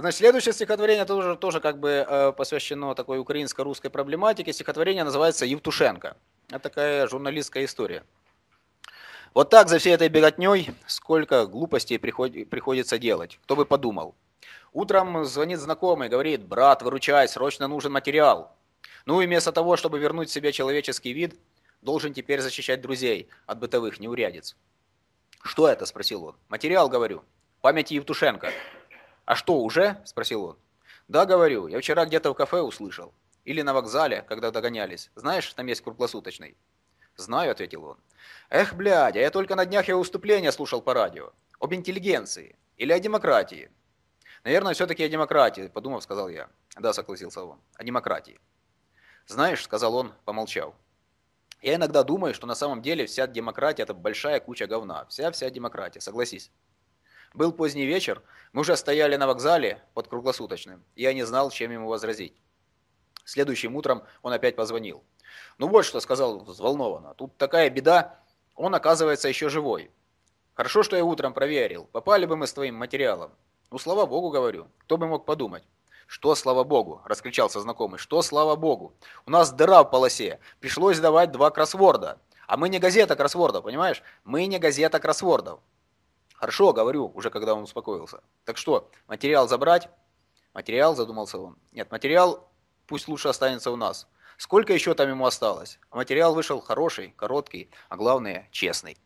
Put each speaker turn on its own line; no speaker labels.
Значит, следующее стихотворение тоже, тоже как бы э, посвящено такой украинско-русской проблематике. Стихотворение называется «Евтушенко». Это такая журналистская история. Вот так за всей этой беготней сколько глупостей приход, приходится делать. Кто бы подумал. Утром звонит знакомый, говорит, брат, выручай, срочно нужен материал. Ну и вместо того, чтобы вернуть себе человеческий вид, должен теперь защищать друзей от бытовых неурядиц. Что это? спросил он. Материал, говорю. Памяти Евтушенко. «А что, уже?» – спросил он. «Да, говорю, я вчера где-то в кафе услышал. Или на вокзале, когда догонялись. Знаешь, там есть круглосуточный?» «Знаю», – ответил он. «Эх, блядь, а я только на днях его выступления слушал по радио. Об интеллигенции. Или о демократии». «Наверное, все-таки о демократии», – подумав, сказал я. «Да», – согласился он. «О демократии». «Знаешь», – сказал он, помолчав. «Я иногда думаю, что на самом деле вся демократия – это большая куча говна. Вся-вся демократия, согласись». Был поздний вечер, мы уже стояли на вокзале под круглосуточным, я не знал, чем ему возразить. Следующим утром он опять позвонил. «Ну вот что», — сказал взволнованно, — «тут такая беда, он оказывается еще живой. Хорошо, что я утром проверил, попали бы мы с твоим материалом. Ну, слава богу, говорю, кто бы мог подумать». «Что, слава богу?» – раскричался знакомый. «Что, слава богу? У нас дыра в полосе. Пришлось давать два кроссворда. А мы не газета кроссвордов, понимаешь? Мы не газета кроссвордов. Хорошо, говорю, уже когда он успокоился. Так что, материал забрать? Материал, задумался он. Нет, материал пусть лучше останется у нас. Сколько еще там ему осталось? материал вышел хороший, короткий, а главное, честный.